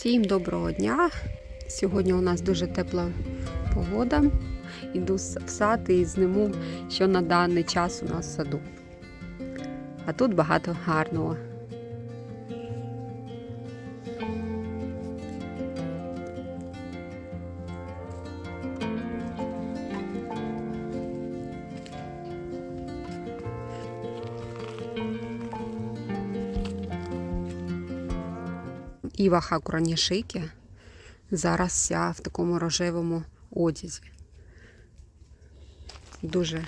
Всім доброго дня! Сьогодні у нас дуже тепла погода. Іду в сад і зниму, що на даний час у нас в саду. А тут багато гарного. Іва Хакуранішики зараз вся в такому рожевому одязі. Дуже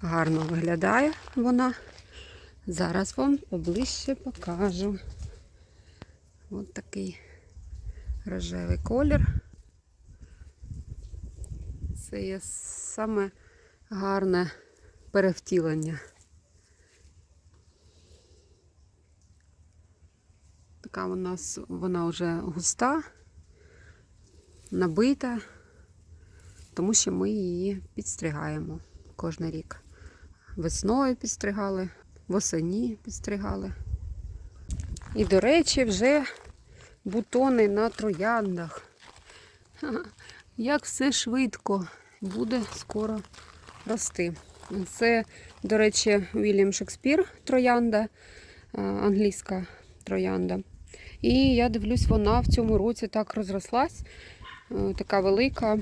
гарно виглядає вона. Зараз вам поближче покажу. Ось такий рожевий колір. Це є саме гарне перевтілення. Така у нас вона вже густа, набита, тому що ми її підстригаємо кожен рік. Весною підстригали, восені підстригали. І, до речі, вже бутони на трояндах. Як все швидко буде скоро рости. Це, до речі, Вільям Шекспір троянда, англійська троянда. І я дивлюсь, вона в цьому році так розрослась. е, Така велика,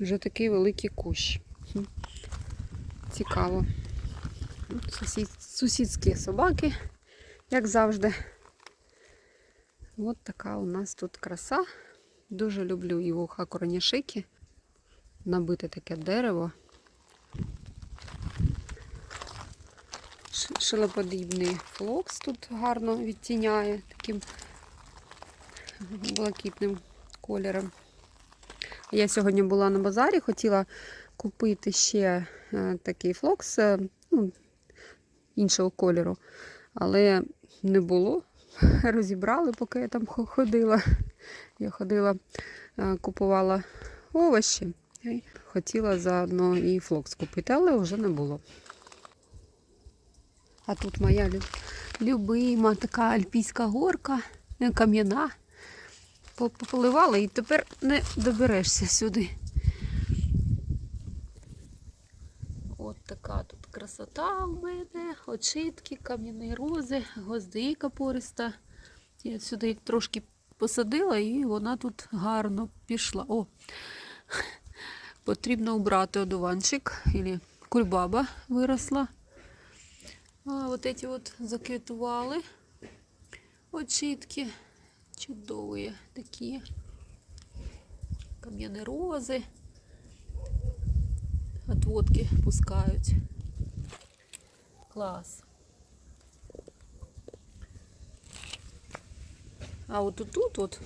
вже такий великий кущ. Цікаво. Сусід, сусідські собаки, як завжди. От така у нас тут краса. Дуже люблю його хакуранішики. Набите таке дерево. Шилоподібний флокс тут гарно відтіняє таким блакитним кольором. Я сьогодні була на базарі, хотіла купити ще е, такий флокс е, ну, іншого кольору, але не було. Розібрали, поки я там ходила. Я ходила, е, купувала овочі. Хотіла заодно і флокс купити, але вже не було. А тут моя лю- любима така альпійська горка, кам'яна. По- Пополивала і тепер не доберешся сюди. От така тут красота у мене, очитки, кам'яні рози, гвоздика пориста. Я сюди трошки посадила і вона тут гарно пішла. О, потрібно убрати одуванчик, або кульбаба виросла. А от эти от заквітували очітки. Чудові такі. Кам'яні рози. Отводки пускають. Клас. А от тут от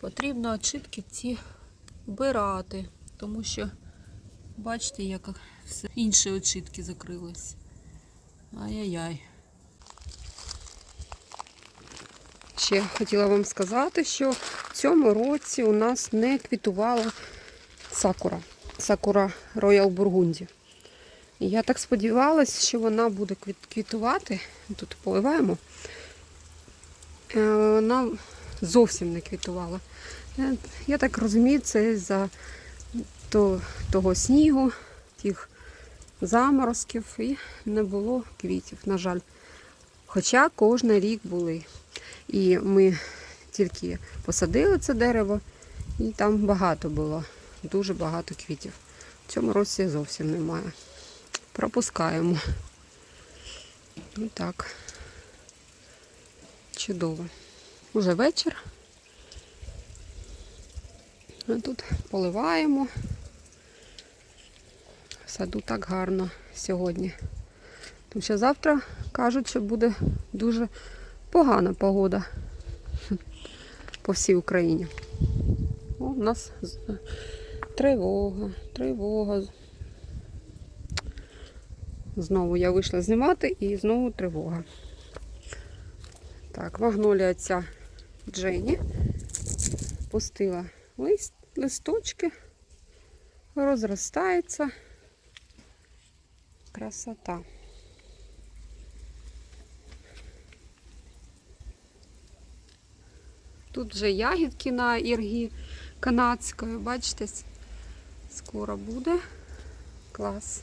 потрібно очітки ці вбирати, тому що бачите, як все інші очітки закрились. Ай-яй-яй. Ще хотіла вам сказати, що в цьому році у нас не квітувала сакура. Сакура Роял Бургунді. Я так сподівалася, що вона буде квітувати. Тут поливаємо. Е, Вона зовсім не квітувала. Е, Я так розумію, це за того снігу, тих заморозків і не було квітів, на жаль. Хоча кожен рік були. І ми тільки посадили це дерево, і там багато було, дуже багато квітів. В цьому році зовсім немає. Пропускаємо. Ну так. Чудово. Уже вечір. А тут поливаємо. Саду так гарно сьогодні. Тому що завтра кажуть, що буде дуже погана погода по всій Україні. О, у нас тривога, тривога. Знову я вийшла знімати і знову тривога. Так, магнолія ця Джені пустила лист, листочки, розростається. Красота. Тут вже ягідки на іргі канадської, бачите, скоро буде. Клас.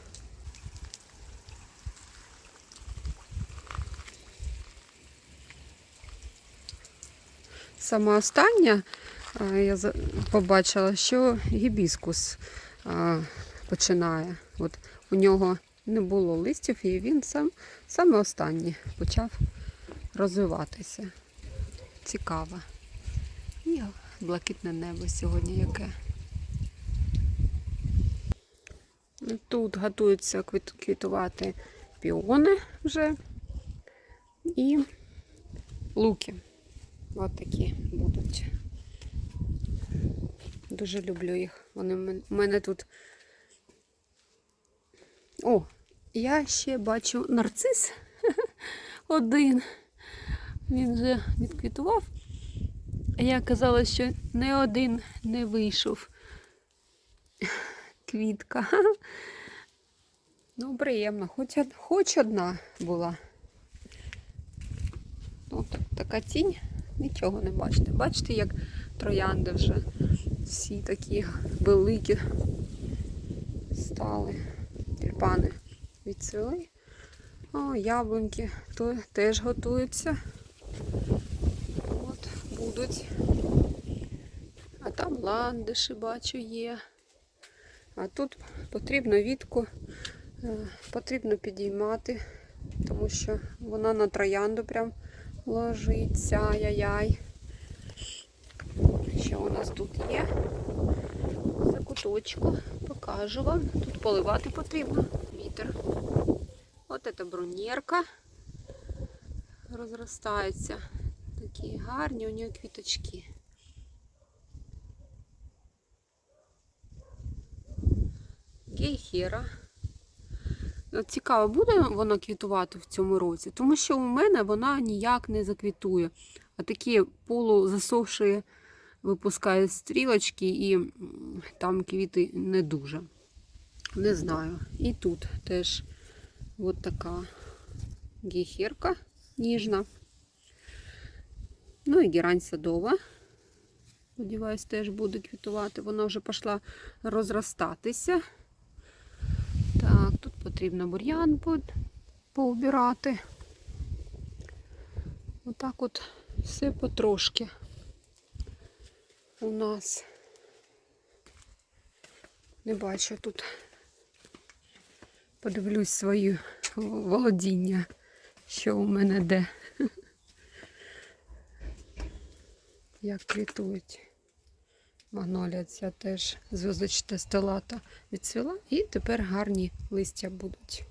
Саме остання я побачила, що гібіскус починає. От у нього не було листів, і він сам саме останній почав розвиватися. Цікаво. І блакитне небо сьогодні яке. Тут готуються квітувати піони вже і луки. Ось такі будуть. Дуже люблю їх. Вони в мене тут. О, я ще бачу нарцис один. Він вже відквітував. Я казала, що не один не вийшов. Квітка. Ну, приємно, хоч, хоч одна була. Ну, так, така тінь, нічого не бачите. Бачите, як троянди вже всі такі великі стали. Тюльпани відцвіли. О, яблуньки то теж готуються. От, будуть. А там ландиші, бачу, є. А тут потрібно вітку, е, потрібно підіймати, тому що вона на троянду прям ложиться. Ай-яй-яй. Що у нас тут є? За куточку покажу вам. Тут поливати потрібно. Вітер. От це брунєрка. Розростаються. Такі гарні у нього квіточки. Гейхера. Цікаво, буде вона квітувати в цьому році, тому що у мене вона ніяк не заквітує. А такі полузасохші випускають стрілочки і там квіти не дуже. Не знаю. І тут теж от така гейхерка ніжна. Ну і герань садова. Сподіваюсь, теж буде квітувати. Вона вже пішла розростатися. Так, тут потрібно бур'ян поубирати. Отак от все потрошки у нас. Не бачу тут. Подивлюсь свої володіння, що у мене де. Як квітують. Магнолія ця теж зв'язочта стелата відцвіла. І тепер гарні листя будуть.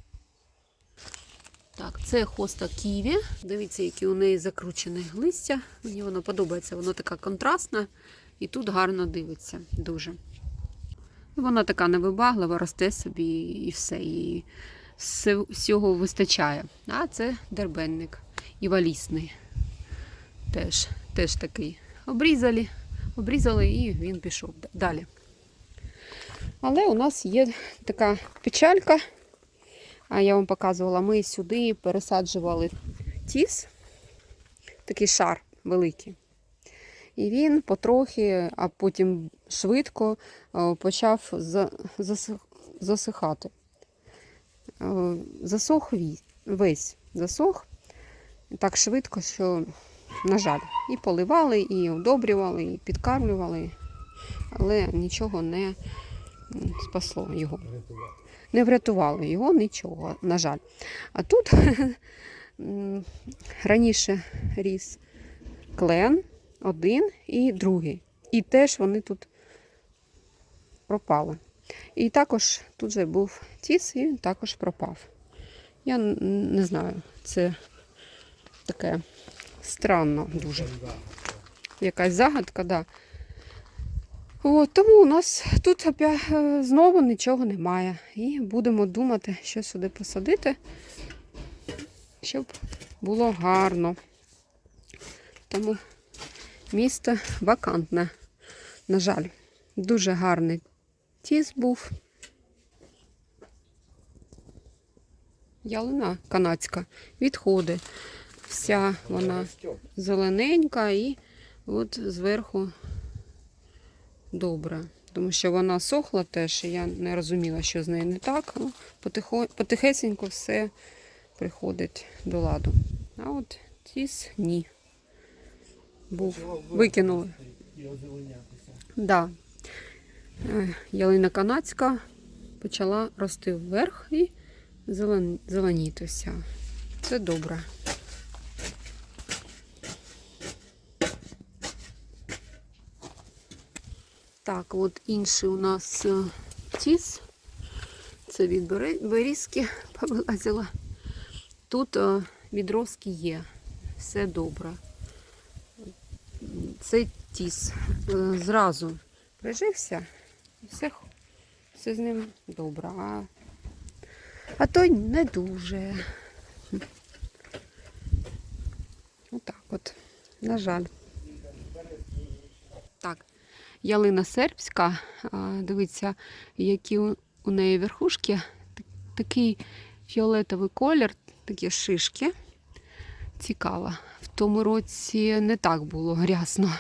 Так, це хоста ківі. Дивіться, які у неї закручені листя. Мені воно подобається, воно така контрастна і тут гарно дивиться дуже. Вона така невибаглива, росте собі і все. І всього вистачає. А це дербенник і валісний. Теж, теж такий. Обрізали, обрізали і він пішов далі. Але у нас є така печалька. А я вам показувала, ми сюди пересаджували тіс, такий шар великий. І він потрохи, а потім швидко е, почав засихати. Е, Засох весь засох так швидко, що, на жаль, і поливали, і удобрювали, і підкармлювали, але нічого не спасло його. Не врятувало його нічого, на жаль. А тут раніше ріс клен, один і другий. І теж вони тут пропали. І також тут же був тіс, і він також пропав. Я не знаю, це таке странно дуже. Якась загадка, да. От, тому у нас тут е, знову нічого немає. І будемо думати, що сюди посадити, щоб було гарно. Тому місто вакантне. На жаль, дуже гарний тіс був. Ялина канадська відходи. Вся вона зелененька і От зверху добре. Тому що вона сохла теж, і я не розуміла, що з нею не так. Ну, потихесенько все приходить до ладу. А от тіс ні. Був. Викинули. Да. Е, Ялина канадська почала рости вверх і зелен... зеленітися. Це добре. Так, от інший у нас е, тіс. Це від берізки повилазила. Тут е, відростки є. Все добре. Цей тіс е, зразу прижився, і все, все з ним добре. А, а той не дуже. Отак от, на жаль. Так, ялина сербська. Дивіться, які у у неї верхушки. Такий фіолетовий колір, такі шишки. Цікаво. В тому році не так було грязно.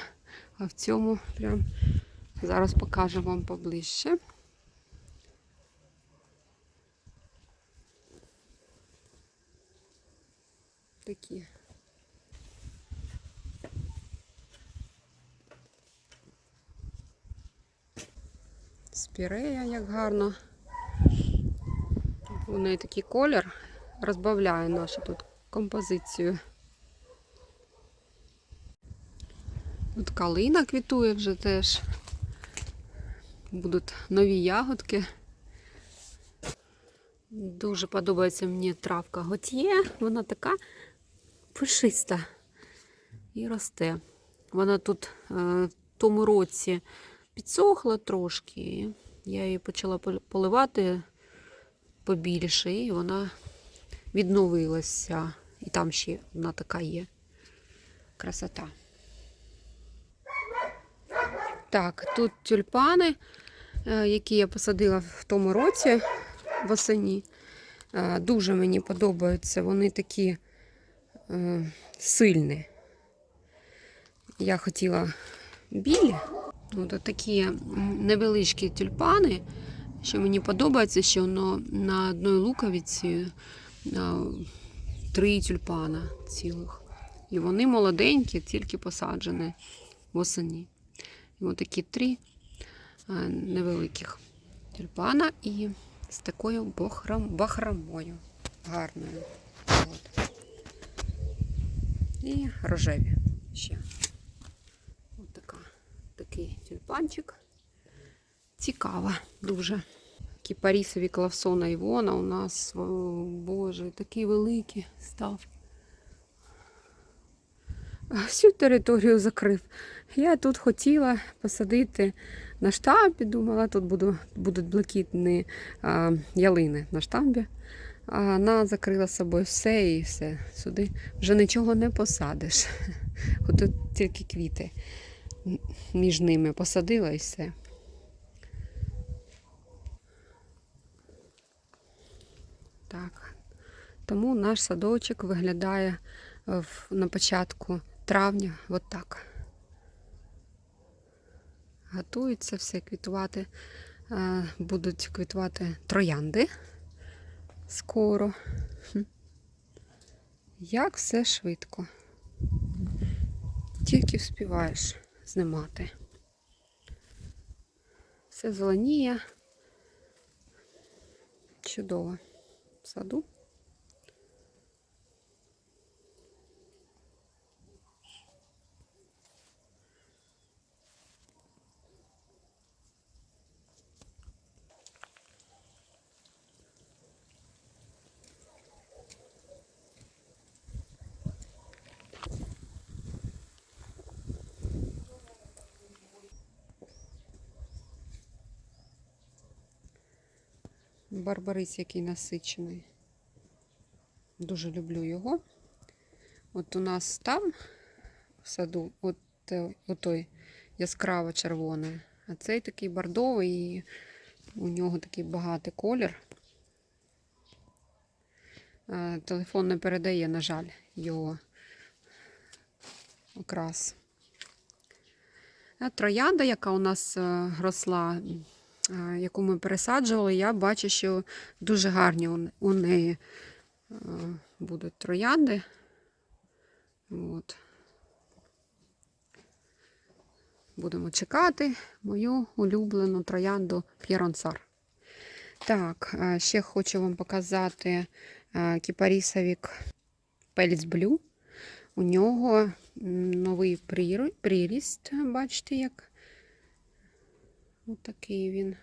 А в цьому прям зараз покажу вам поближче. Такі. Спірея, як гарно. У неї такий колір розбавляє нашу тут композицію. Тут калина квітує вже теж. Будуть нові ягодки. Дуже подобається мені травка готьє. Вона така пушиста і росте. Вона тут е, в тому році підсохла трошки. Я її почала поливати побільше, і вона відновилася. І там ще одна така є. Красота. Так, тут тюльпани, е, які я посадила в тому році восені. Е, Дуже мені подобаються. Вони такі е, сильні. Я хотіла білі. От такі невеличкі тюльпани, що мені подобається, що воно на одній луковиці три тюльпана цілих. І вони молоденькі, тільки посаджені восені. І такі три е, невеликих тюльпана і з такою бахром, бахромою гарною. От. І рожеві ще. От така, такий тюльпанчик. Цікава дуже. Кіпарісові клавсона Івона у нас, о, боже, такий великий став. Всю територію закрив. Я тут хотіла посадити на штамбі, думала, тут буду, будуть блакитні а, ялини на штамбі. А вона закрила з собою все і все. Сюди вже нічого не посадиш. От тут тільки квіти між ними посадила і все. Так. Тому наш садочок виглядає е, в- на початку травня от так. Готується все квітувати. Е, Будуть квітувати троянди скоро. Як все швидко. Тільки вспіваєш знімати. Все зеленіє. Чудово. В саду. Барбарис який насичений. Дуже люблю його. От у нас там в саду от, те- отой яскраво червоний, а цей такий бордовий, і у нього такий багатий колір. Е, Телефон не передає, на жаль, його окрас. Е, Троянда, яка у нас е, росла, е, яку ми пересаджували, я бачу, що дуже гарні у неї е, будуть троянди. От. Будемо чекати мою улюблену троянду П'єронсар. Так, е, ще хочу вам показати е, кіпарісовік Пеліс Блю. У нього новий прирі- приріст, бачите, як отакий він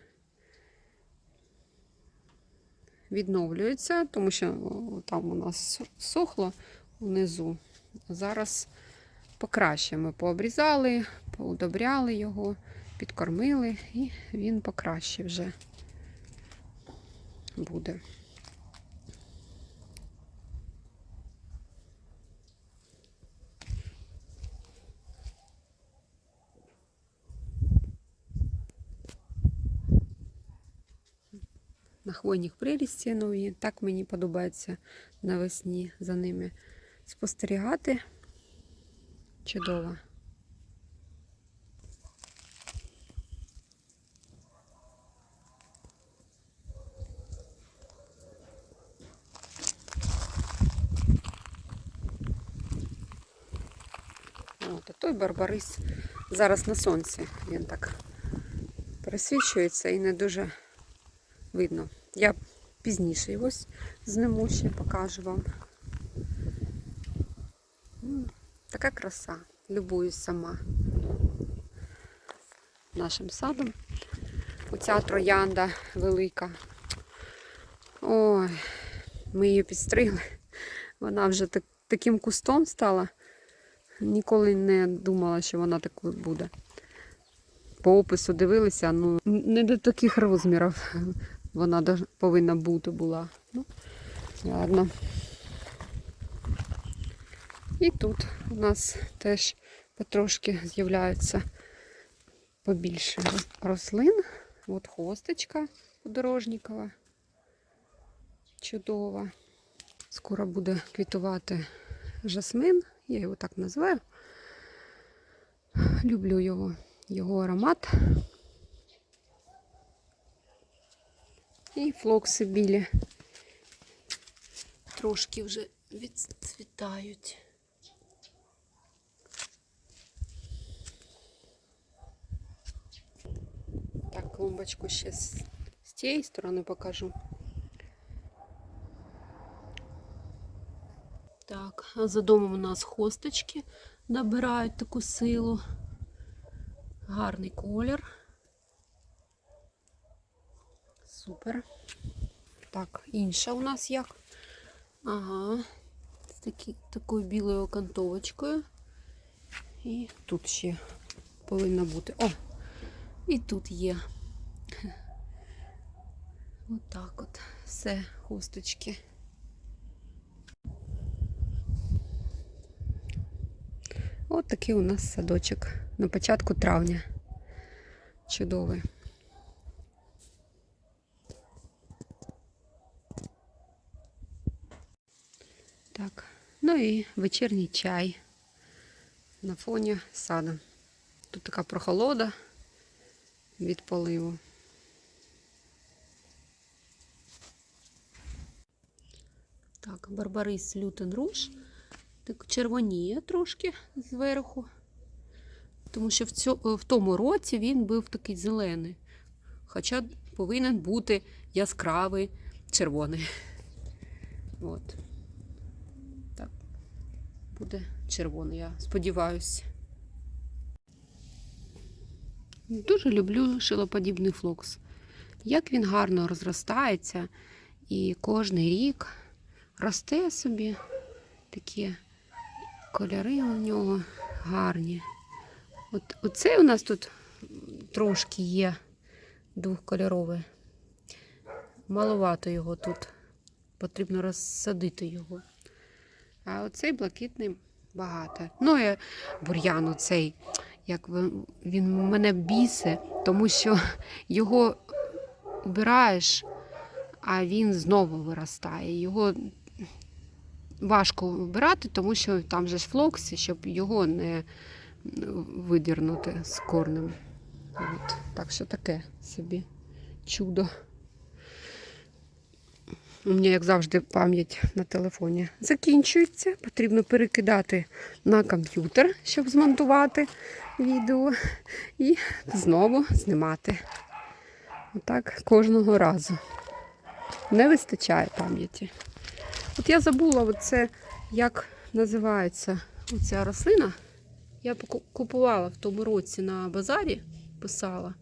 відновлюється, тому що там у нас сохло внизу. Зараз покраще ми пообрізали, поудобряли його, підкормили, і він покраще вже буде. На хвойних прирісті нові. Так мені подобається навесні за ними спостерігати. Чудово. Той барбарис зараз на сонці. Він так пересвічується і не дуже видно. Я пізніше його зниму ще покажу вам. Така краса. Любуюсь сама нашим садом. Оця троянда велика. Ой, ми її підстригли. Вона вже так, таким кустом стала. Ніколи не думала, що вона такою буде. По опису дивилися, ну не до таких розмірів вона повинна бути була. Ну, ладно. І тут у нас теж потрошки з'являються побільше рослин. От хосточка подорожникова. Чудова. Скоро буде квітувати жасмин, я його так називаю. Люблю його, його аромат. І флокси білі. Трошки вже відцвітають. Так, клумбочку ще з, з тієї сторони покажу. Так, а за домом у нас хосточки набирають таку силу. Гарний колір. Супер. Так, інша у нас як? Ага. З такі, такою білою окантовочкою. І тут ще повинна бути. О! І тут є. Отак от. Все, хусточки. От такий у нас садочок на початку травня. Чудовий. Так, ну і вечірній чай на фоні саду. Тут така прохолода від поливу. Так, барбарис лютен руш. Так червоніє трошки зверху. Тому що в, цьо, в тому році він був такий зелений. Хоча повинен бути яскравий червоний. От. Буде червоний, я сподіваюся. Дуже люблю шилоподібний флокс. Як він гарно розростається, і кожен рік росте собі такі кольори у нього гарні. От, оцей у нас тут трошки є двохкольоровий. Маловато його тут. Потрібно розсадити його. А оцей блакитний багато. Ну і бур'ян оцей, як він мене бісе, тому що його обираєш, а він знову виростає. Його важко вбирати, тому що там же ж флокси, щоб його не видірнути з корнем. От. Так що таке собі чудо. У мене, як завжди, пам'ять на телефоні закінчується. Потрібно перекидати на комп'ютер, щоб змонтувати відео, і знову знімати. Отак кожного разу. Не вистачає пам'яті. От я забула, оце, як називається оця рослина. Я купувала в тому році на базарі, писала.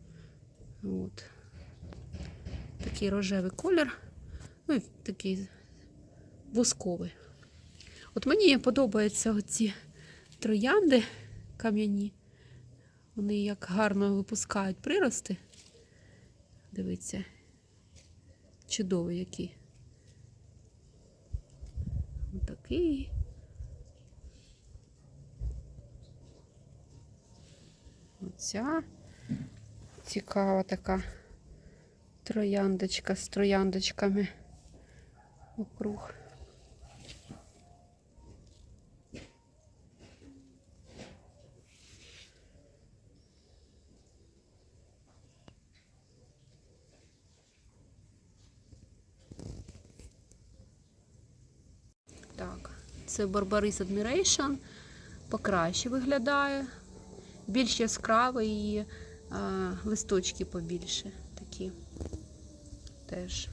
От. Такий рожевий колір. Ну, такий восковий. От мені подобаються оці троянди кам'яні. Вони як гарно випускають прирости. Дивіться, чудовий який. Отакий. Оця цікава така трояндочка з трояндочками округ. Так, це Barbaris Admiration. Покраще виглядає. Більш яскравий і а, листочки побільше такі. Теж